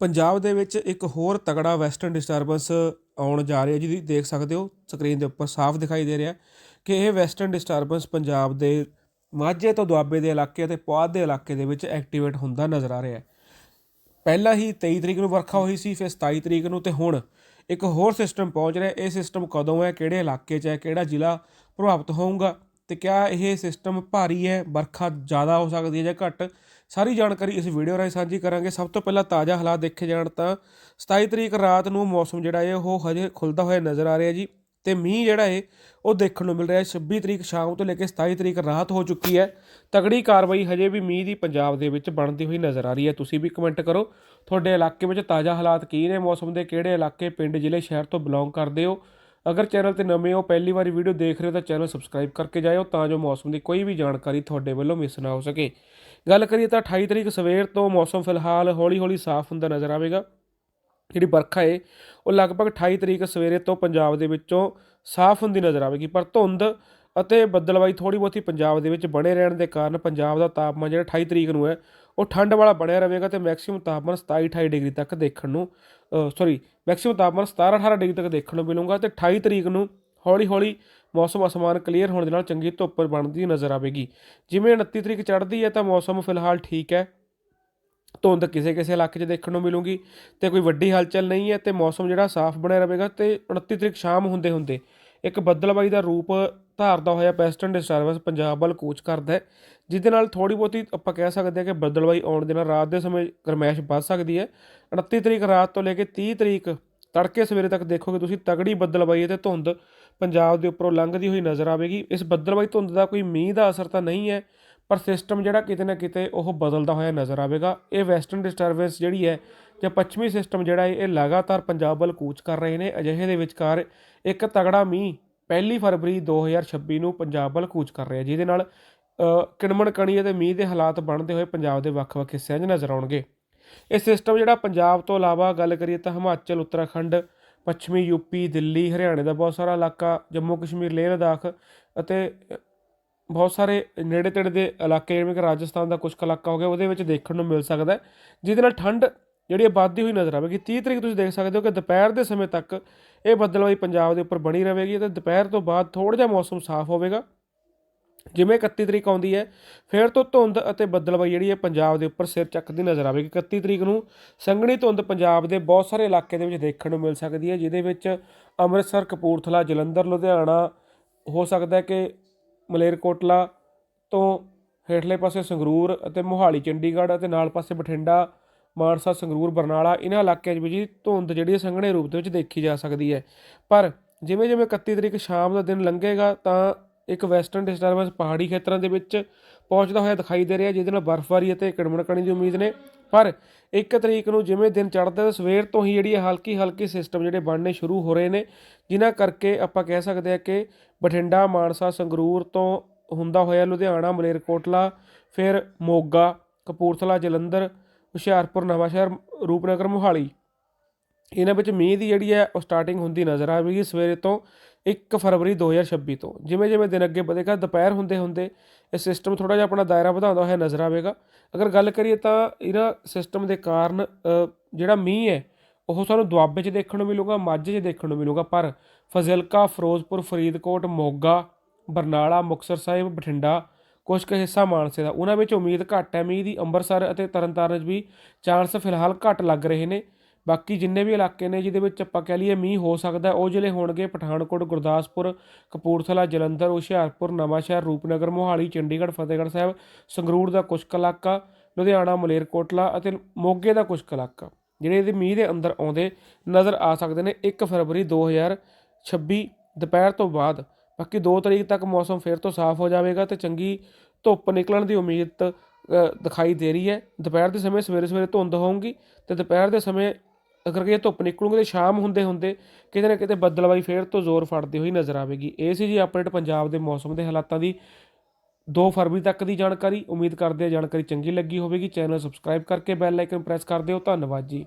ਪੰਜਾਬ ਦੇ ਵਿੱਚ ਇੱਕ ਹੋਰ ਤਗੜਾ ਵੈਸਟਰਨ ਡਿਸਟਰਬੈਂਸ ਆਉਣ ਜਾ ਰਿਹਾ ਜਿਹਦੀ ਦੇਖ ਸਕਦੇ ਹੋ ਸਕਰੀਨ ਦੇ ਉੱਪਰ ਸਾਫ਼ ਦਿਖਾਈ ਦੇ ਰਿਹਾ ਕਿ ਇਹ ਵੈਸਟਰਨ ਡਿਸਟਰਬੈਂਸ ਪੰਜਾਬ ਦੇ ਮਾਝੇ ਤੋਂ ਦੁਆਬੇ ਦੇ ਇਲਾਕੇ ਅਤੇ ਪੁਆਧ ਦੇ ਇਲਾਕੇ ਦੇ ਵਿੱਚ ਐਕਟੀਵੇਟ ਹੁੰਦਾ ਨਜ਼ਰ ਆ ਰਿਹਾ ਹੈ। ਪਹਿਲਾਂ ਹੀ 23 ਤਰੀਕ ਨੂੰ ਵਰਖਾ ਹੋਈ ਸੀ, ਫਿਰ 27 ਤਰੀਕ ਨੂੰ ਤੇ ਹੁਣ ਇੱਕ ਹੋਰ ਸਿਸਟਮ ਪਹੁੰਚ ਰਿਹਾ। ਇਹ ਸਿਸਟਮ ਕਦੋਂ ਹੈ, ਕਿਹੜੇ ਇਲਾਕੇ 'ਚ ਹੈ, ਕਿਹੜਾ ਜ਼ਿਲ੍ਹਾ ਪ੍ਰਭਾਵਿਤ ਹੋਊਗਾ ਤੇ ਕਿਆ ਇਹ ਸਿਸਟਮ ਭਾਰੀ ਹੈ, ਵਰਖਾ ਜ਼ਿਆਦਾ ਹੋ ਸਕਦੀ ਹੈ ਜਾਂ ਘੱਟ? ਸਾਰੀ ਜਾਣਕਾਰੀ ਇਸ ਵੀਡੀਓ ਰਾਹੀਂ ਸਾਂਝੀ ਕਰਾਂਗੇ। ਸਭ ਤੋਂ ਪਹਿਲਾਂ ਤਾਜ਼ਾ ਹਾਲਾਤ ਦੇਖੇ ਜਾਣ ਤਾਂ 27 ਤਰੀਕ ਰਾਤ ਨੂੰ ਮੌਸਮ ਜਿਹੜਾ ਹੈ ਉਹ ਹਜੇ ਖੁੱਲਦਾ ਹੋਇਆ ਨਜ਼ਰ ਆ ਰਿਹਾ ਜੀ ਤੇ ਮੀਂਹ ਜਿਹੜਾ ਹੈ ਉਹ ਦੇਖਣ ਨੂੰ ਮਿਲ ਰਿਹਾ। ਹੈ 26 ਤਰੀਕ ਸ਼ਾਮ ਤੋਂ ਲੈ ਕੇ 27 ਤਰੀਕ ਰਾਤ ਹੋ ਚੁੱਕੀ ਹੈ। ਤਗੜੀ ਕਾਰਵਾਈ ਹਜੇ ਵੀ ਮੀਂਹ ਦੀ ਪੰਜਾਬ ਦੇ ਵਿੱਚ ਬਣਦੀ ਹੋਈ ਨਜ਼ਰ ਆ ਰਹੀ ਹੈ। ਤੁਸੀਂ ਵੀ ਕਮੈਂਟ ਕਰੋ। ਤੁਹਾਡੇ ਇਲਾਕੇ ਵਿੱਚ ਤਾਜ਼ਾ ਹਾਲਾਤ ਕੀ ਨੇ? ਮੌਸਮ ਦੇ ਕਿਹੜੇ ਇਲਾਕੇ, ਪਿੰਡ, ਜ਼ਿਲ੍ਹੇ, ਸ਼ਹਿਰ ਤੋਂ ਬਿਲੋਂਗ ਕਰਦੇ ਹੋ? ਅਗਰ ਚੈਨਲ ਤੇ ਨਵੇਂ ਹੋ, ਪਹਿਲੀ ਵਾਰੀ ਵੀਡੀਓ ਦੇਖ ਰਹੇ ਹੋ ਤਾਂ ਚੈਨਲ ਸਬਸਕ੍ਰਾਈਬ ਕਰਕੇ ਜਾਇਓ ਤਾਂ ਜੋ ਮੌਸਮ ਦੀ ਕੋਈ ਵੀ ਜਾਣਕਾਰੀ ਤੁਹਾਡੇ ਵੱਲੋਂ ਮਿਸ ਨਾ ਹੋ ਸਕੇ। ਗੱਲ ਕਰੀਏ ਤਾਂ 28 ਤਰੀਕ ਸਵੇਰ ਤੋਂ ਮੌਸਮ ਫਿਲਹਾਲ ਹੌਲੀ-ਹੌਲੀ ਸਾਫ਼ ਹੁੰਦਾ ਨਜ਼ਰ ਆਵੇਗਾ। ਜਿਹੜੀ ਵਰਖਾ ਏ, ਉਹ ਲਗਭਗ 28 ਤਰੀਕ ਸਵੇਰੇ ਤੋਂ ਪੰਜਾਬ ਦੇ ਵਿੱਚੋਂ ਸਾਫ਼ ਹੁੰਦੀ ਨਜ਼ਰ ਆਵੇਗੀ। ਪਰ ਧੁੰਦ ਅਤੇ ਬੱਦਲਵਾਈ ਥੋੜੀ ਬਹੁਤੀ ਪੰਜਾਬ ਦੇ ਵਿੱਚ ਬਣੇ ਰਹਿਣ ਦੇ ਕਾਰਨ ਪੰਜਾਬ ਦਾ ਤਾਪਮਾਨ ਜਿਹੜਾ 28 ਤਰੀਕ ਨੂੰ ਹੈ, ਉਹ ਠੰਡ ਵਾਲਾ ਬਣਿਆ ਰਹੇਗਾ ਤੇ ਮੈਕਸਿਮਮ ਤਾਪਮਾਨ 27 28 ਡਿਗਰੀ ਤੱਕ ਦੇਖਣ ਨੂੰ ਸੌਰੀ ਮੈਕਸਿਮਮ ਤਾਪਮਾਨ 17 18 ਡਿਗਰੀ ਤੱਕ ਦੇਖਣ ਨੂੰ ਮਿਲੂਗਾ ਤੇ 28 ਤਰੀਕ ਨੂੰ ਹੌਲੀ ਹੌਲੀ ਮੌਸਮ ਅਸਮਾਨ ਕਲੀਅਰ ਹੋਣ ਦੇ ਨਾਲ ਚੰਗੀ ਧੁੱਪ ਬਣਦੀ ਨਜ਼ਰ ਆਵੇਗੀ। ਜਿਵੇਂ 29 ਤਰੀਕ ਚੜ੍ਹਦੀ ਹੈ ਤਾਂ ਮੌਸਮ ਫਿਲਹਾਲ ਠੀਕ ਹੈ। ਧੁੰਦ ਕਿਸੇ ਕਿਸੇ ਇਲਾਕੇ 'ਚ ਦੇਖਣ ਨੂੰ ਮਿਲੂਗੀ ਤੇ ਕੋਈ ਵੱਡੀ ਹਲਚਲ ਨਹੀਂ ਹੈ ਤੇ ਮੌਸਮ ਜਿਹੜਾ ਸਾਫ਼ ਬਣਿਆ ਰਹੇਗਾ ਤੇ 29 ਤਰੀਕ ਸ਼ਾਮ ਹੁੰਦੇ ਹੁੰਦੇ ਇੱਕ ਬੱਦਲਬਾਈ ਦਾ ਰੂਪ ਧਾਰਦਾ ਹੋਇਆ ਵੈਸਟਰਨ ਡਿਸਟਰਬੈਂਸ ਪੰਜਾਬ ਵੱਲ ਕੂਚ ਕਰਦਾ ਹੈ, ਜਿਹਦੇ ਨਾਲ ਥੋੜੀ ਬਹੁਤੀ ਆਪਾਂ ਕਹਿ ਸਕਦੇ ਹਾਂ ਕਿ ਬੱਦਲਬਾਈ ਆਉਣ ਦੇ ਨਾਲ ਰਾਤ ਦੇ ਸਮੇਂ ਗਰਮੈਸ਼ ਵੱਧ ਸਕਦੀ ਹੈ। 29 ਤਰੀਕ ਰਾਤ ਤੋਂ ਲੈ ਕੇ 30 ਤਰੀਕ ਤੜਕੇ ਸਵੇਰੇ ਤੱਕ ਦੇਖੋਗੇ ਤੁਸੀਂ ਤਗੜੀ ਬੱਦਲਬਾਈ ਤੇ ਧੁੰਦ ਪੰਜਾਬ ਦੇ ਉੱਪਰੋਂ ਲੰਘਦੀ ਹੋਈ ਨਜ਼ਰ ਆਵੇਗੀ। ਇਸ ਬੱਦਲਬਾਈ ਧੁੰਦ ਦਾ ਕੋਈ ਮੀਂਹ ਦਾ ਅਸਰ ਤਾਂ ਨਹੀਂ ਹੈ, ਪਰ ਸਿਸਟਮ ਜਿਹੜਾ ਕਿਤੇ ਨਾ ਕਿਤੇ ਉਹ ਬਦਲਦਾ ਹੋਇਆ ਨਜ਼ਰ ਆਵੇਗਾ। ਇਹ ਵੈਸਟਰਨ ਡਿਸਟਰਬੈਂਸ ਜਿਹੜੀ ਹੈ ਜਾਂ ਪੱਛਮੀ ਸਿਸਟਮ ਜਿਹੜਾ ਹੈ, ਇਹ ਲਗਾਤਾਰ ਪੰਜਾਬ ਵੱਲ ਕੂਚ ਕਰ ਰਹੇ ਨੇ। ਅਜਿਹੇ ਦੇ ਵਿਚਕਾਰ ਇੱਕ ਤਗੜਾ ਮੀਂਹ ਪਹਿਲੀ ਫਰਵਰੀ 2026 ਨੂੰ ਪੰਜਾਬ ਵੱਲ ਕੂਚ ਕਰ ਰਿਹਾ, ਜਿਹਦੇ ਨਾਲ ਕਿਣਮਣ ਕਣੀ ਅਤੇ ਮੀਂਹ ਦੇ ਹਾਲਾਤ ਬਣਦੇ ਹੋਏ ਪੰਜਾਬ ਦੇ ਵੱਖ-ਵੱਖ ਹਿੱਸਿਆਂ 'ਚ ਨਜ਼ਰ ਆਉਣਗੇ। ਇਹ ਸਿਸਟਮ ਜਿਹੜਾ ਪੰਜਾਬ ਤੋਂ ਇਲਾਵਾ ਗੱਲ ਕਰੀਏ ਤਾਂ ਹਿਮਾਚਲ, ਉੱਤਰਾਖੰਡ, ਪੱਛਮੀ ਯੂਪੀ ਦਿੱਲੀ, ਹਰਿਆਣੇ ਦਾ ਬਹੁਤ ਸਾਰਾ ਇਲਾਕਾ, ਜੰਮੂ ਕਸ਼ਮੀਰ, ਲੇਹ ਲਦਾਖ ਅਤੇ ਬਹੁਤ ਸਾਰੇ ਨੇੜੇ ਤੇੜੇ ਦੇ ਇਲਾਕੇ, ਜਿਵੇਂ ਕਿ ਰਾਜਸਥਾਨ ਦਾ ਕੁਝ ਇਲਾਕਾ ਹੋ ਗਿਆ, ਉਹਦੇ ਵਿੱਚ ਦੇਖਣ ਨੂੰ ਮਿਲ ਸਕਦਾ ਜਿਹਦੇ ਨਾਲ ਠੰਡ ਜਿਹੜੀ ਵੱਧਦੀ ਹੋਈ ਨਜ਼ਰ ਆਵੇਗੀ 30 ਤਰੀਕ ਤੁਸੀਂ ਦੇਖ ਸਕਦੇ ਹੋ ਕਿ ਦੁਪਹਿਰ ਦੇ ਸਮੇਂ ਤੱਕ ਇਹ ਬੱਦਲਵਾਈ ਪੰਜਾਬ ਦੇ ਉੱਪਰ ਬਣੀ ਰਹੇਗੀ ਤੇ ਦੁਪਹਿਰ ਤੋਂ ਬਾਅਦ ਥੋੜਾ ਜਿਹਾ ਮੌਸਮ ਸਾਫ਼ ਹੋਵੇਗਾ। ਜਿਵੇਂ 31 ਤਰੀਕ ਆਉਂਦੀ ਹੈ, ਫਿਰ ਤੋਂ ਧੁੰਦ ਅਤੇ ਬੱਦਲਵਾਈ ਜਿਹੜੀ ਹੈ ਪੰਜਾਬ ਦੇ ਉੱਪਰ ਸਿਰ ਚੱਕਦੀ ਨਜ਼ਰ ਆਵੇਗੀ। 31 ਤਰੀਕ ਨੂੰ ਸੰਘਣੀ ਧੁੰਦ ਪੰਜਾਬ ਦੇ ਬਹੁਤ ਸਾਰੇ ਇਲਾਕੇ ਦੇ ਵਿੱਚ ਦੇਖਣ ਨੂੰ ਮਿਲ ਸਕਦੀ ਹੈ, ਜਿਹਦੇ ਵਿੱਚ ਅੰਮ੍ਰਿਤਸਰ, ਕਪੂਰਥਲਾ, ਜਲੰਧਰ, ਲੁਧਿਆਣਾ ਹੋ ਸਕਦਾ ਹੈ ਕਿ ਮਲੇਰਕੋਟਲਾ ਤੋਂ ਹੇਠਲੇ ਪਾਸੇ ਸੰਗਰੂਰ ਅਤੇ ਮੋਹਾਲੀ, ਚੰਡੀਗੜ੍ਹ ਅਤੇ ਨਾਲ ਪਾਸੇ ਬਠਿੰਡਾ ਮਾਨਸਾ, ਸੰਗਰੂਰ, ਬਰਨਾਲਾ ਇਹਨਾਂ ਇਲਾਕਿਆਂ 'ਚ ਵੀ ਜੀ ਧੁੰਦ ਜਿਹੜੀ ਸੰਘਣੇ ਰੂਪ ਦੇ ਵਿੱਚ ਦੇਖੀ ਜਾ ਸਕਦੀ ਹੈ। ਪਰ ਜਿਵੇਂ ਜਿਵੇਂ 31 ਤਰੀਕ ਸ਼ਾਮ ਦਾ ਦਿਨ ਲੰਘੇਗਾ, ਤਾਂ ਇੱਕ ਵੈਸਟਰਨ ਡਿਸਟਰਬੈਂਸ ਪਹਾੜੀ ਖੇਤਰਾਂ ਦੇ ਵਿੱਚ ਪਹੁੰਚਦਾ ਹੋਇਆ ਦਿਖਾਈ ਦੇ ਰਿਹਾ, ਜਿਹਦੇ ਨਾਲ ਬਰਫ਼ਬਾਰੀ ਅਤੇ ਕੜਮਣਕਣੀ ਦੀ ਉਮੀਦ ਨੇ। ਪਰ 1 ਤਰੀਕ ਨੂੰ ਜਿਵੇਂ ਦਿਨ ਚੜ੍ਹਦਾ ਤਾਂ ਸਵੇਰ ਤੋਂ ਹੀ ਜਿਹੜੀ ਹਲਕੀ ਹਲਕੀ ਸਿਸਟਮ ਜਿਹੜੇ ਬਣਨੇ ਸ਼ੁਰੂ ਹੋ ਰਹੇ ਨੇ, ਜਿਨ੍ਹਾਂ ਕਰਕੇ ਆਪਾਂ ਕਹਿ ਸਕਦੇ ਹਾਂ ਕਿ ਬਠਿੰਡਾ, ਮਾਨਸਾ, ਸੰਗਰੂਰ ਤੋਂ ਹੁੰਦਾ ਹੋਇਆ ਲੁਧਿਆਣਾ, ਮਲੇਰਕੋਟਲਾ, ਫਿਰ ਮੋਗਾ, ਕਪੂਰਥਲਾ, ਜਲੰਧਰ ਹੁਸ਼ਿਆਰਪੁਰ, ਨਵਾਂਸ਼ਹਿਰ, ਰੂਪਨਗਰ, ਮੋਹਾਲੀ। ਇਹਨਾਂ ਵਿੱਚ ਮੀਂਹ ਦੀ ਜਿਹੜੀ ਹੈ, ਉਹ ਸਟਾਰਟਿੰਗ ਹੁੰਦੀ ਨਜ਼ਰ ਆਵੇਗੀ ਸਵੇਰੇ ਤੋਂ 1 ਫਰਵਰੀ 2026 ਤੋਂ। ਜਿਵੇਂ ਜਿਵੇਂ ਦਿਨ ਅੱਗੇ ਵਧੇਗਾ, ਦੁਪਹਿਰ ਹੁੰਦੇ ਹੁੰਦੇ ਇਹ ਸਿਸਟਮ ਥੋੜਾ ਜਿਹਾ ਆਪਣਾ ਦਾਇਰਾ ਵਧਾਉਂਦਾ ਹੋਇਆ ਨਜ਼ਰ ਆਵੇਗਾ। ਅਗਰ ਗੱਲ ਕਰੀਏ ਤਾਂ ਇਹਨਾਂ ਸਿਸਟਮ ਦੇ ਕਾਰਨ ਜਿਹੜਾ ਮੀਂਹ ਹੈ, ਉਹ ਸਾਨੂੰ ਦੁਆਬੇ 'ਚ ਦੇਖਣ ਨੂੰ ਮਿਲੂਗਾ, ਮਾਝੇ 'ਚ ਦੇਖਣ ਨੂੰ ਮਿਲੂਗਾ। ਪਰ ਫਜ਼ਿਲਕਾ, ਫਿਰੋਜ਼ਪੁਰ, ਫਰੀਦਕੋਟ, ਮੋਗਾ, ਬਰਨਾਲਾ ਮੁਕਸਰ ਸਾਹਿਬ, ਬਠਿੰਡਾ ਕੁਝ ਕੁ ਹਿੱਸਾ ਮਾਨਸੇ ਦਾ। ਉਹਨਾਂ ਵਿੱਚ ਉਮੀਦ ਘੱਟ ਹੈ। ਮੀਂਹ ਦੀ ਅੰਮ੍ਰਿਤਸਰ ਅਤੇ ਤਰਨਤਾਰਨ 'ਚ ਵੀ ਚਾਂਸ ਫਿਲਹਾਲ ਘੱਟ ਲੱਗ ਰਹੇ ਨੇ। ਬਾਕੀ ਜਿੰਨੇ ਵੀ ਇਲਾਕੇ ਨੇ ਜਿਹਦੇ ਵਿੱਚ ਆਪਾਂ ਕਹਿ ਲਈਏ ਮੀਂਹ ਹੋ ਸਕਦਾ ਉਹ ਜ਼ਿਲ੍ਹੇ ਹੋਣਗੇ ਪਠਾਨਕੋਟ, ਗੁਰਦਾਸਪੁਰ, ਕਪੂਰਥਲਾ, ਜਲੰਧਰ, ਹੁਸ਼ਿਆਰਪੁਰ, ਨਵਾਂਸ਼ਹਿਰ, ਰੂਪਨਗਰ, ਮੋਹਾਲੀ, ਚੰਡੀਗੜ੍ਹ, ਫਤਿਹਗੜ੍ਹ ਸਾਹਿਬ, ਸੰਗਰੂਰ ਦਾ ਕੁਝ ਇਲਾਕਾ, ਲੁਧਿਆਣਾ, ਮਲੇਰਕੋਟਲਾ ਅਤੇ ਮੋਗੇ ਦਾ ਕੁਝ ਇਲਾਕਾ। ਜਿਹੜੇ ਇਹਦੇ ਮੀਂਹ ਦੇ ਅੰਦਰ ਆਉਂਦੇ ਨਜ਼ਰ ਆ ਸਕਦੇ ਨੇ। 1 ਫਰਵਰੀ 2026 ਦੁਪਹਿਰ ਤੋਂ ਬਾਅਦ ਬਾਕੀ 2 ਤਰੀਕ ਤੱਕ ਮੌਸਮ ਫਿਰ ਤੋਂ ਸਾਫ਼ ਹੋ ਜਾਵੇਗਾ ਤੇ ਚੰਗੀ ਧੁੱਪ ਨਿਕਲਣ ਦੀ ਉਮੀਦ ਦਿਖਾਈ ਦੇ ਰਹੀ ਹੈ। ਦੁਪਹਿਰ ਦੇ ਸਮੇਂ ਸਵੇਰੇ ਸਵੇਰੇ ਧੁੰਦ ਹੋਊਗੀ ਤੇ ਦੁਪਹਿਰ ਦੇ ਸਮੇਂ ਅਗਰ ਕਿ ਧੁੱਪ ਨਿਕਲੂਗੀ ਤੇ ਸ਼ਾਮ ਹੁੰਦੇ ਹੁੰਦੇ ਕਿਤੇ ਨਾ ਕਿਤੇ ਬੱਦਲਵਾਈ ਫੇਰ ਤੋਂ ਜ਼ੋਰ ਫੜਦੀ ਹੋਈ ਨਜ਼ਰ ਆਵੇਗੀ। ਇਹ ਸੀ ਜੀ ਅਪਡੇਟ ਪੰਜਾਬ ਦੇ ਮੌਸਮ ਦੇ ਹਾਲਾਤਾਂ ਦੀ। 2 ਫਰਵਰੀ ਤੱਕ ਦੀ ਜਾਣਕਾਰੀ। ਉਮੀਦ ਕਰਦੇ ਆ ਜਾਣਕਾਰੀ ਚੰਗੀ ਲੱਗੀ ਹੋਵੇਗੀ। ਚੈਨਲ ਸਬਸਕ੍ਰਾਈਬ ਕਰਕੇ ਬੈਲ ਆਈਕਨ ਪ੍ਰੈਸ ਕਰ ਦਿਓ। ਧੰਨਵਾਦ ਜੀ।